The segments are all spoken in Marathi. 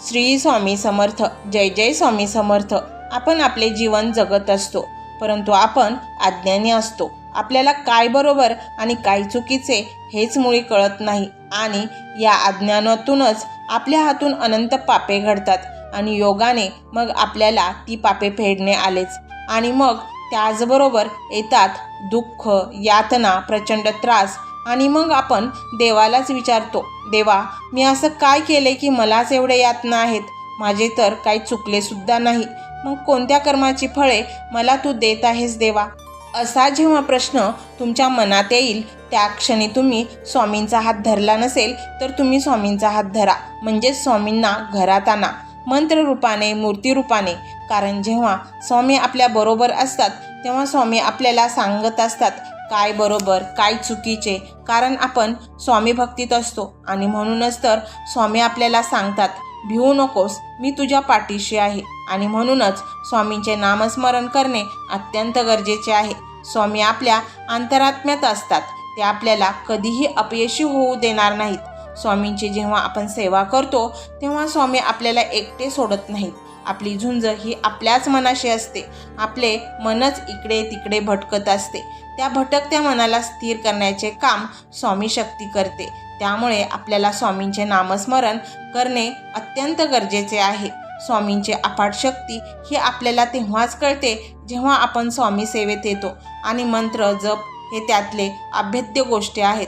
श्री स्वामी समर्थ जय जय स्वामी समर्थ. आपण आपले जीवन जगत असतो परंतु आपण अज्ञानी असतो. आपल्याला काय बरोबर आणि काय चुकीचे हेच मुळी कळत नाही आणि या अज्ञानातूनच आपल्या हातून अनंत पापे घडतात आणि योगाने मग आपल्याला ती पापे फेडणे आलेच आणि मग त्याचबरोबर येतात दुःख यातना प्रचंड त्रास आणि मग आपण देवालाच विचारतो देवा मी असं काय केले की मलाच एवढे यातना आहेत माझे तर काही चुकले सुद्धा नाही. मग कोणत्या कर्माची फळे मला तू देत आहेस देवा? असा जेव्हा प्रश्न तुमच्या मनात येईल त्या क्षणी तुम्ही स्वामींचा हात धरला नसेल तर तुम्ही स्वामींचा हात धरा. म्हणजेच स्वामींना घरात आणा. मंत्ररूपाने मूर्तीरूपाने. कारण जेव्हा स्वामी आपल्या बरोबर असतात तेव्हा स्वामी आपल्याला सांगत असतात काय बरोबर काय चुकीचे. कारण आपण स्वामी भक्तीत असतो आणि म्हणूनच तर स्वामी आपल्याला सांगतात भिवू नकोस मी तुझ्या पाठीशी आहे. आणि म्हणूनच स्वामींचे नामस्मरण करणे अत्यंत गरजेचे आहे. स्वामी आपल्या अंतरात्म्यात असतात ते आपल्याला कधीही अपयशी होऊ देणार नाहीत. स्वामींची जेव्हा आपण सेवा करतो तेव्हा स्वामी आपल्याला एकटे सोडत नाहीत. आपली झुंज ही आपल्याच मनाशी असते. आपले मनच इकडे तिकडे भटकत असते. त्या भटकत्या मनाला स्थिर करण्याचे काम स्वामी शक्ती करते. त्यामुळे आपल्याला स्वामींचे नामस्मरण करणे अत्यंत गरजेचे आहे. स्वामींची अफाट शक्ती ही आपल्याला तेव्हाच कळते जेव्हा आपण स्वामी सेवेत येतो. आणि मंत्र जप हे त्यातले अभेद्य गोष्टी आहेत.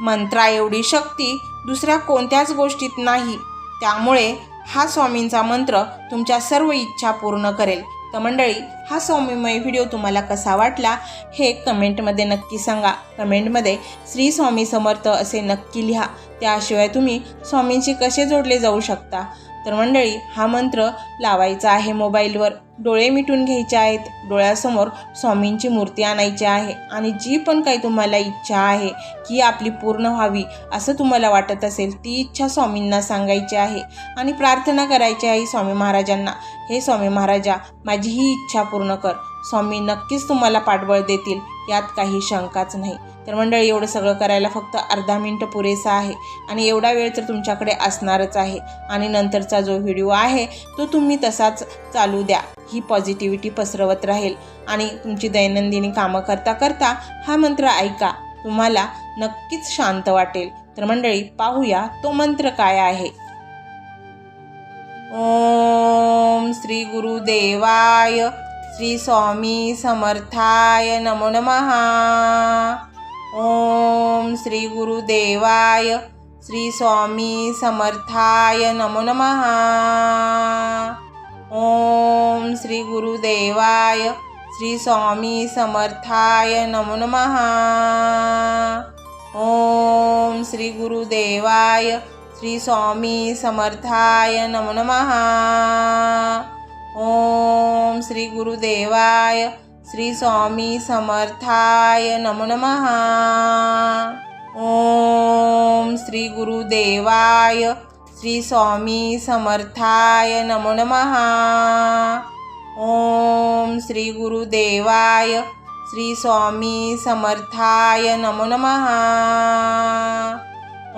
मंत्रा एवढी शक्ती दुसऱ्या कोणत्याच गोष्टीत नाही. त्यामुळे हा स्वामींचा मंत्र तुमच्या सर्व इच्छा पूर्ण करेल. तर मंडळी हा स्वामीमय व्हिडिओ तुम्हाला कसा वाटला हे कमेंटमध्ये नक्की सांगा. कमेंटमध्ये श्री स्वामी समर्थ असे नक्की लिहा. त्याशिवाय तुम्ही स्वामींशी कसे जोडले जाऊ शकता? तर मंडळी हा मंत्र लावायचा आहे मोबाईलवर. डोळे मिटून घ्यायचे आहेत. डोळ्यासमोर स्वामींची मूर्ती आणायची आहे. आणि जी पण काही तुम्हाला इच्छा आहे की आपली पूर्ण व्हावी असं तुम्हाला वाटत असेल ती इच्छा स्वामींना सांगायची आहे. आणि प्रार्थना करायची आहे स्वामी महाराजांना. हे स्वामी महाराजा माझी ही इच्छा पूर्ण कर. स्वामी नक्कीच तुम्हाला पाठबळ देतील यात काही शंकाच नाही. तर मंडळी एवढं सगळं करायला फक्त अर्धा मिनटं पुरेसा आहे आणि एवढा वेळ तर तुमच्याकडे असणारच आहे. आणि नंतरचा जो व्हिडिओ आहे तो तुम्ही तसाच चालू द्या. ही पॉझिटिव्हिटी पसरवत राहील आणि तुमची दैनंदिनी कामं करता करता हा मंत्र ऐका. तुम्हाला नक्कीच शांत वाटेल. तर मंडळी पाहूया तो मंत्र काय आहे. ओम श्री गुरुदेवाय श्री स्वामी समर्थाय नमो नमः. ओम श्री गुरुदेवाय श्री स्वामी समर्थाय नमो नमः. ओम श्री गुरुदेवाय श्री स्वामी समर्थाय नमो नमः. ओम श्री गुरुदेवाय श्री स्वामी समर्थाय नमो नमः. ओम श्री गुरुदेवाय श्री स्वामी समर्थाय नमो नमः। ओम श्री गुरुदेवाय श्री स्वामी समर्थाय नमो नमः। ओम श्री गुरुदेवाय श्री स्वामी समर्थाय नमो नमः।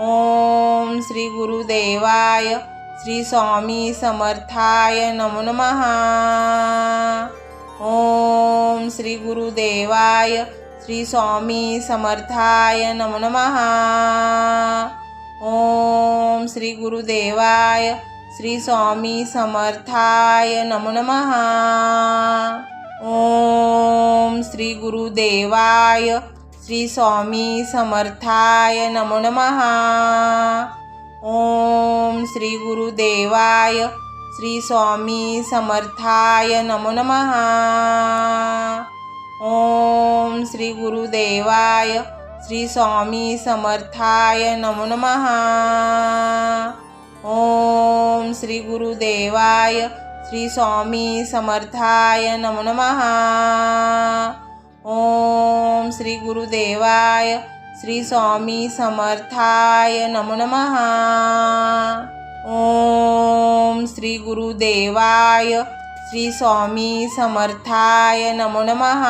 ओम श्री गुरुदेवाय श्री स्वामी समर्थाय नमो नमः। ओम श्री गुरुदेवाय श्री स्वामी समर्थाय नमो नमः। ओम श्री गुरुदेवाय श्री स्वामी समर्थाय नमो नमः। ओम श्री गुरुदेवाय श्री स्वामी समर्थाय नमो नमः। ओम श्री गुरुदेवाय श्री स्वामी समर्थाय नमो नमः। ओम श्री गुरुदेवाय श्री स्वामी समर्थाय नमो नमः। ओम श्री गुरुदेवाय श्री स्वामी समर्थाय नमो नमः। ओम श्री गुरुदेवाय श्री स्वामी समर्थाय नमो नमः। ओम श्री गुरुदेवाय श्री स्वामी समर्थाय नमो नमः.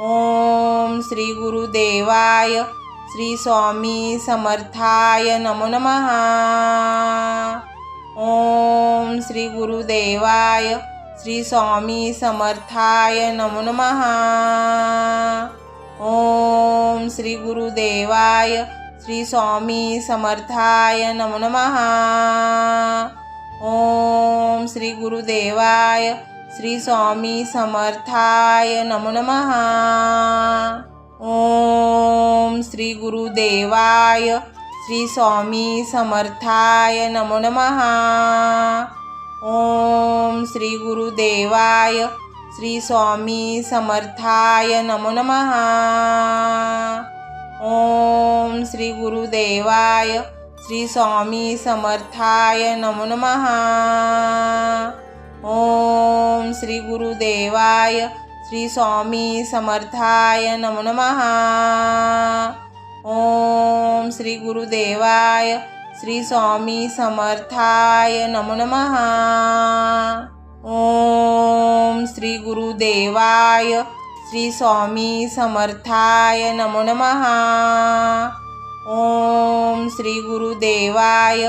ओम श्री गुरुदेवाय श्री स्वामी समर्थाय नमो नमः. ओम श्री गुरुदेवाय श्री स्वामी समर्थाय नमो नमः. ओम श्री गुरुदेवाय श्री स्वामी समर्थाय नमो नमः। ओम श्री गुरुदेवाय श्री स्वामी समर्थाय नमो नमः। ओम श्री गुरुदेवाय श्री स्वामी समर्थाय नमो नमः। ओम श्री गुरुदेवाय श्री स्वामी समर्थाय नमो नमः। ओम श्री गुरुदेवाय श्री स्वामी समर्थाय नमो नमः। ओम श्री गुरुदेवाय श्री स्वामी समर्थाय नमो नमः। ओम श्री गुरुदेवाय श्री स्वामी समर्थाय नमो नमः। ओम श्री गुरुदेवाय श्री स्वामी समर्थाय नमो नमः। ओम श्री गुरुदेवाय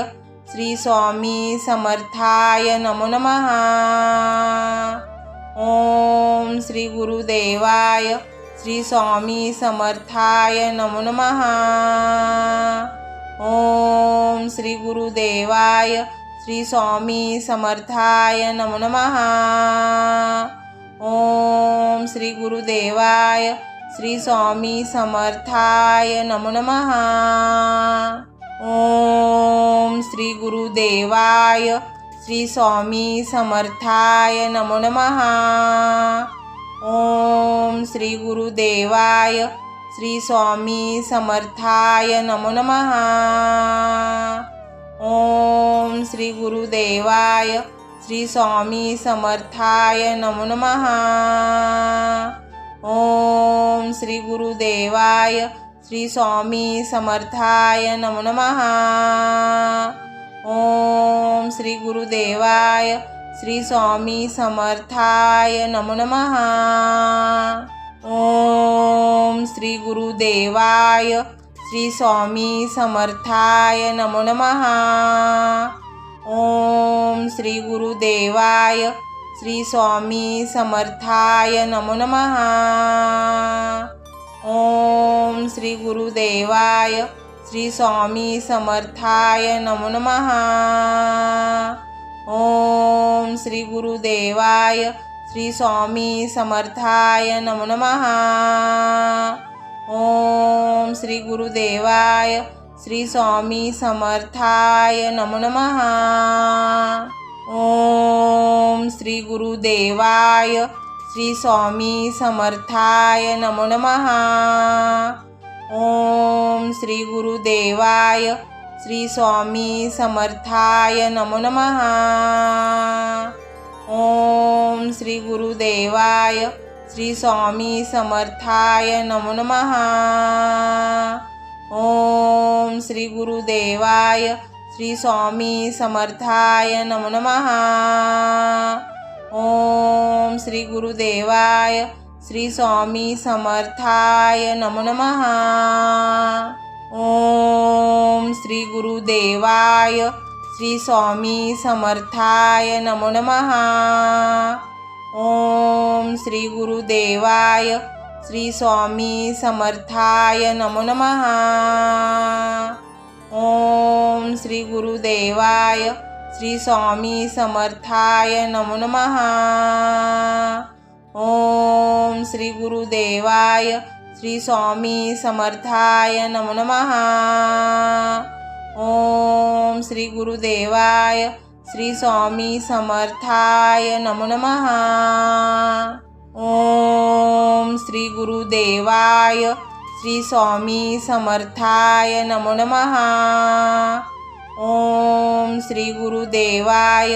श्री स्वामी समर्थाय नमो नमः। ओम श्री गुरुदेवाय श्री स्वामी समर्थाय नमो नमः। ओम श्री गुरुदेवाय श्री स्वामी समर्थाय नमो नमः। ओम श्री गुरुदेवाय श्री स्वामी समर्थाय नमो नमः। ओम श्री गुरुदेवाय श्री स्वामी समर्थाय नमो नमः। ओम श्री गुरुदेवाय श्री स्वामी समर्थाय नमो नमः। ओम श्री गुरुदेवाय श्री स्वामी समर्थाय नमो नमः। ओम श्री गुरुदेवाय श्री स्वामी समर्थाय नमो नमः। ओम श्री गुरुदेवाय श्री स्वामी समर्थाय नमो नमहा ओम श्री गुरुदेवाय श्री स्वामी समर्थाय नमो नमः। ओम श्री गुरुदेवाय श्री स्वामी समर्थाय नमो नमः. ओम श्री गुरुदेवाय श्री स्वामी समर्थाय नमो नमः. ओम श्री गुरुदेवाय श्री स्वामी समर्थाय नमो नमः. ओम श्री गुरुदेवाय श्री स्वामी समर्थाय नमो नमः। ओम श्री गुरुदेवाय श्री स्वामी समर्थाय नमो नमः। ओम श्री गुरुदेवाय श्री स्वामी समर्थाय नमो नमः। ओम श्री गुरुदेवाय श्री स्वामी समर्थाय नमो नमः। ओम श्री गुरुदेवाय श्री स्वामी समर्थाय नम नमः। ओम श्री गुरुदेवाय श्री स्वामी समर्थाय नमो नमः। ओम श्री गुरुदेवाय श्री स्वामी समर्थाय नमो नमः। ओम श्री गुरुदेवाय श्री स्वामी समर्थाय नमो नमः। ओम श्री गुरुदेवाय श्री स्वामी समर्थाय नमो नमः। ओम श्री गुरुदेवाय श्री स्वामी समर्थाय नमो नमः। ओम श्री गुरुदेवाय श्री स्वामी समर्थाय नमो नमः। ओम श्री गुरुदेवाय श्री स्वामी समर्थाय नमो नमः। ओम श्री गुरुदेवाय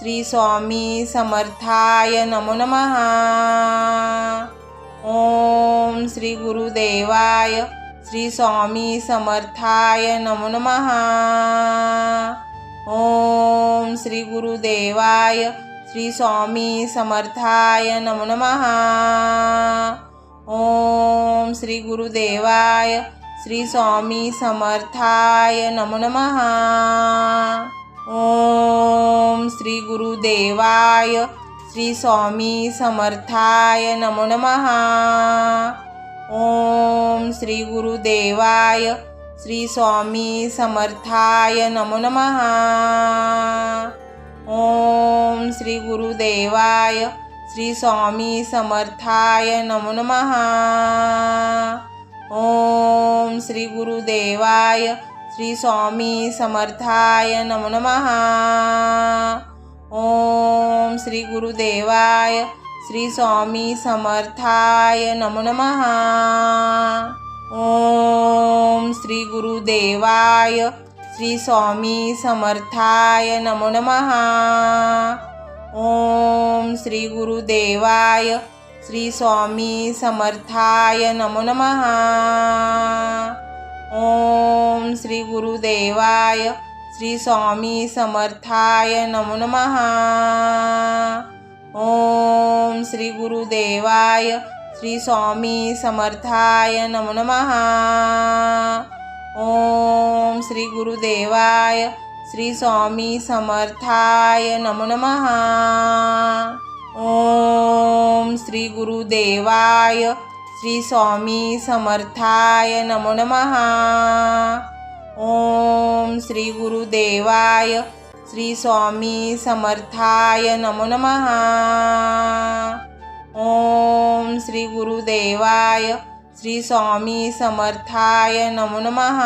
श्री स्वामी समर्थाय नमो नमः। ओम श्री गुरुदेवाय श्री स्वामी समर्थाय नमो नमः। ओम श्री गुरुदेवाय श्री स्वामी समर्थाय नमो नमः। ओम श्री गुरुदेवाय श्री स्वामी समर्थाय नमो नमः। ओम श्री गुरुदेवाय श्री स्वामी समर्थाय नमो नमः। ओम श्री गुरुदेवाय श्री स्वामी समर्थाय नमो नमः। ओम श्री गुरुदेवाय श्री स्वामी समर्थाय नमो नमः। ओम श्री गुरुदेवाय श्री स्वामी समर्थाय नमो नमः। ओम श्री गुरुदेवाय श्री स्वामी समर्थाय नमो नमः। ओम श्री गुरुदेवाय श्री स्वामी समर्थाय नमो नमहा ओम श्री गुरुदेवाय श्री स्वामी समर्थाय नमो नमहा ओम श्री गुरुदेवाय श्री स्वामी समर्थाय नमो नमहा ओम श्री गुरुदेवाय श्री स्वामी समर्थाय नमो नमहा ओम श्री गुरुदेवाय श्री स्वामी समर्थाय नमो नमः। ओम श्री गुरुदेवाय श्री स्वामी समर्थाय नमो नमः। ओम श्री गुरुदेवाय श्री स्वामी समर्थाय नमो नमः। ओम श्री गुरुदेवाय श्री स्वामी समर्थाय नमो नमः।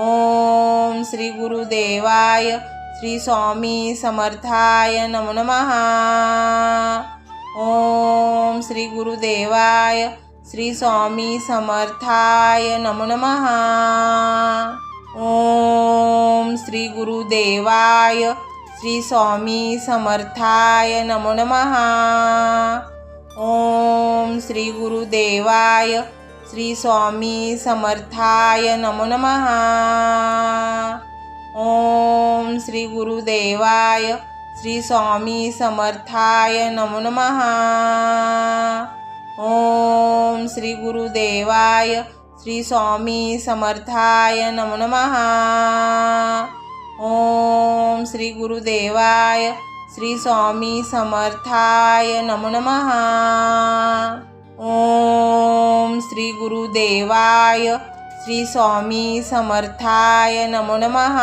ओम श्री गुरुदेवाय श्री स्वामी समर्थाय नमो नमः। ओम श्री गुरुदेवाय श्री स्वामी समर्थाय नमो नमः। ओम श्री गुरुदेवाय श्री स्वामी समर्थाय नमो नमः। ओम श्री गुरुदेवाय श्री स्वामी समर्थाय नमो नमः। ओम श्री गुरुदेवाय श्री स्वामी समर्थाय नमो नमः। ओम श्री गुरुदेवाय श्री स्वामी समर्थाय नमो नमः। ओम श्री गुरुदेवाय श्री स्वामी समर्थाय नमो नमः. ओम श्री गुरुदेवाय श्री स्वामी समर्थाय नमो नमः.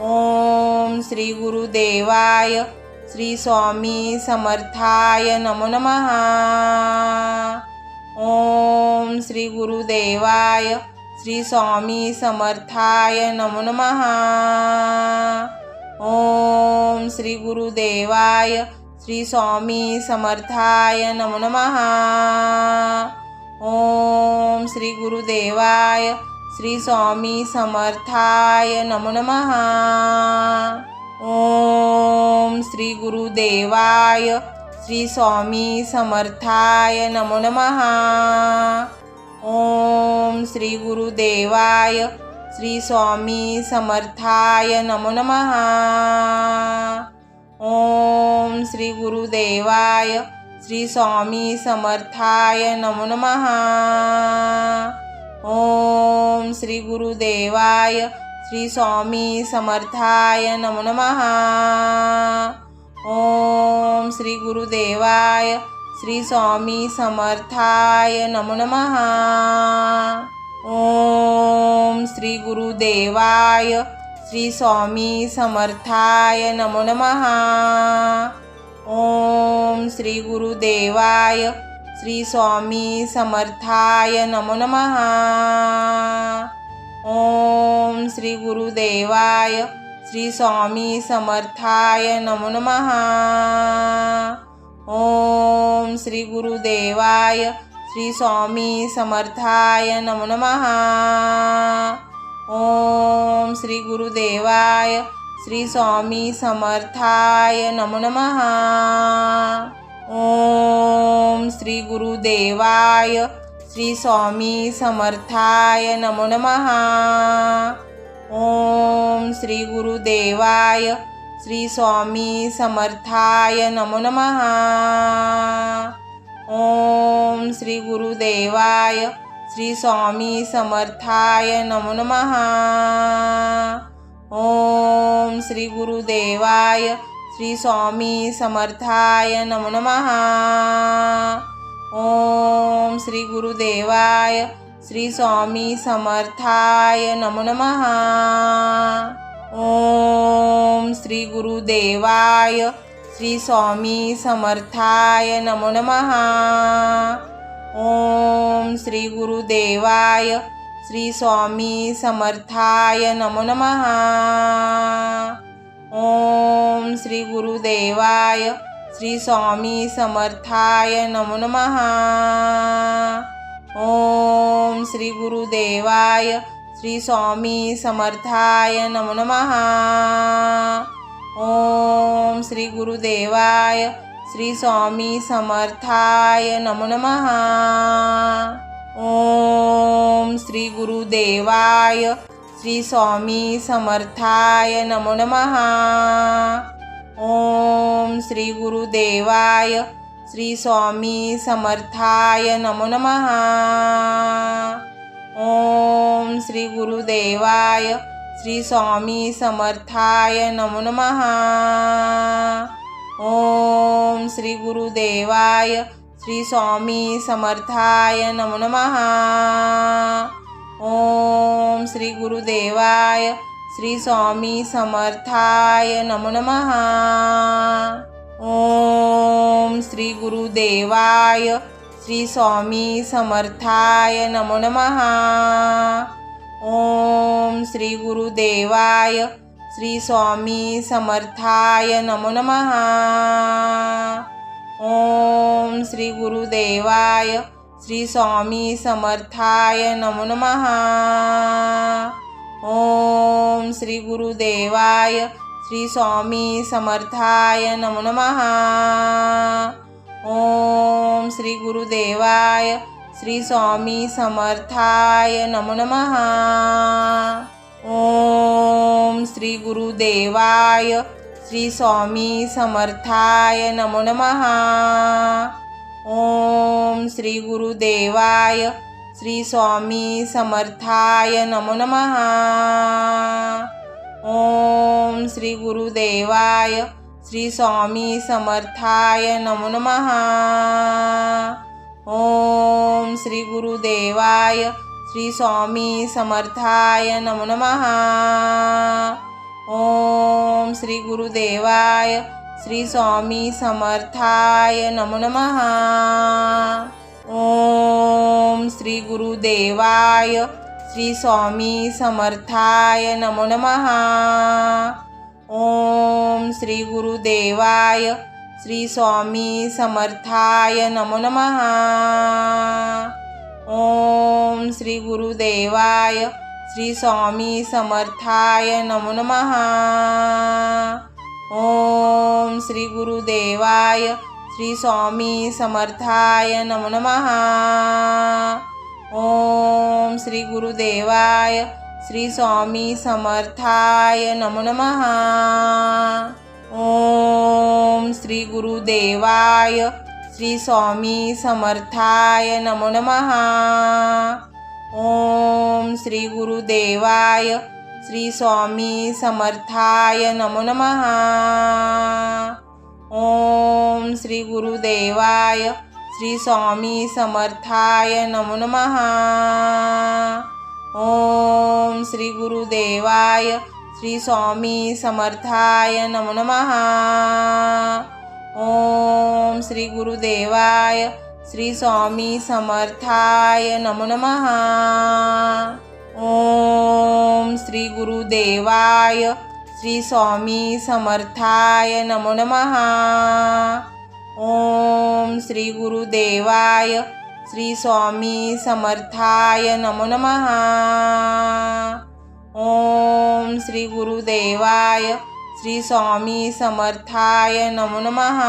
ओम श्री गुरुदेवाय श्री स्वामी समर्थाय नमो नमः. ओम श्री गुरुदेवाय श्री स्वामी समर्थाय नमो नमः. ओम श्री गुरुदेवाय श्री स्वामी समर्थाय नमो नमः। ओम श्री गुरुदेवाय श्री स्वामी समर्थाय नमो नमः। ओम श्री गुरुदेवाय श्री स्वामी समर्थाय नमो नमः। ओम श्री गुरुदेवाय श्री स्वामी समर्थाय नमो नमः। ओम श्री गुरुदेवाय श्री स्वामी समर्थाय नमो नमः। ओम श्री गुरुदेवाय श्री स्वामी समर्थाय नमो नमः। ओम श्री गुरुदेवाय श्री स्वामी समर्थाय नमो नमः। ओम श्री गुरुदेवाय श्री स्वामी समर्थाय नमो नमः. ओम श्री गुरुदेवाय श्री स्वामी समर्थाय नमो नमः. ओम श्री गुरुदेवाय श्री स्वामी समर्थाय नमो नमः. ओम श्री गुरुदेवाय श्री स्वामी समर्थाय नमो नमः। ओम श्री गुरुदेवाय श्री स्वामी समर्थाय नमो नमः। ओम श्री गुरुदेवाय श्री स्वामी समर्थाय नमो नमः। ओम श्री गुरुदेवाय श्री स्वामी समर्थाय नमो नमः। ओम श्री गुरुदेवाय श्री स्वामी समर्थाय नमो नमः. ओम श्री गुरुदेवाय श्री स्वामी समर्थाय नमो नमः. ओम श्री गुरुदेवाय श्री स्वामी समर्थाय नमो नमः. ओम श्री गुरुदेवाय श्री स्वामी समर्थाय नमो नमः। ओम श्री गुरुदेवाय श्री स्वामी समर्थाय नमो नमः। ओम श्री गुरुदेवाय श्री स्वामी समर्थाय नमो नमः। ओम श्री गुरुदेवाय श्री स्वामी समर्थाय नमो नमः। ओम श्री गुरुदेवाय श्री स्वामी समर्थाय नमो नमहा ओम श्री गुरुदेवाय श्री स्वामी समर्थाय नमो नमहा ओम श्री गुरुदेवाय श्री स्वामी समर्थाय नमो नमहा ओम श्री गुरुदेवाय श्री स्वामी समर्थाय नमो नमः। ओम श्री गुरुदेवाय श्री स्वामी समर्थाय नमो नमः। ओम श्री गुरुदेवाय श्री स्वामी समर्थाय नमो नमः। ओम श्री गुरुदेवाय श्री स्वामी समर्थाय नमो नमः। ओम श्री गुरुदेवाय श्री स्वामी समर्थाय नमो नम. ओम श्री गुरुदेवाय श्री स्वामी समर्थाय नमो नम. ओम श्री गुरुदेवाय श्री स्वामी समर्थाय नमो नम. ओम श्री गुरुदेवाय श्री स्वामी समर्थाय नमो नमः. ओम श्री गुरुदेवाय श्री स्वामी समर्थाय नमो नमः. ओम श्री गुरुदेवाय श्री स्वामी समर्थाय नमो नमः. ओम श्री गुरुदेवाय श्री स्वामी समर्थाय नमो नमः. ओम श्री गुरुदेवाय श्री स्वामी समर्थाय नमो नमः। ओम श्री गुरुदेवाय श्री स्वामी समर्थाय नमो नमः। ओम श्री गुरुदेवाय श्री स्वामी समर्थाय नमो नमः। ओम श्री गुरुदेवाय श्री स्वामी समर्थाय नमो नमहा ओम श्री गुरुदेवाय श्री स्वामी समर्थाय नमो नमहा ओम श्री गुरुदेवाय श्री स्वामी समर्थाय नमो नमहा ओम श्री गुरुदेवाय श्री स्वामी समर्थाय नमो नमः। ओम श्री गुरुदेवाय श्री स्वामी समर्थाय नमो नमः। ओम श्री गुरुदेवाय श्री स्वामी समर्थाय नमो नमः। ओम श्री गुरुदेवाय श्री स्वामी समर्थाय नमो नमः। ओम श्री गुरुदेवाय श्री स्वामी समर्थाय नमो नमः। ओम श्री गुरुदेवाय श्री स्वामी समर्थाय नमो नमः। ओम श्री गुरुदेवाय श्री स्वामी समर्थाय नमो नमः। ओम श्री गुरुदेवाय श्री स्वामी समर्थाय नमो नमः। ओम श्री गुरुदेवाय श्री स्वामी समर्थाय नमो नमः.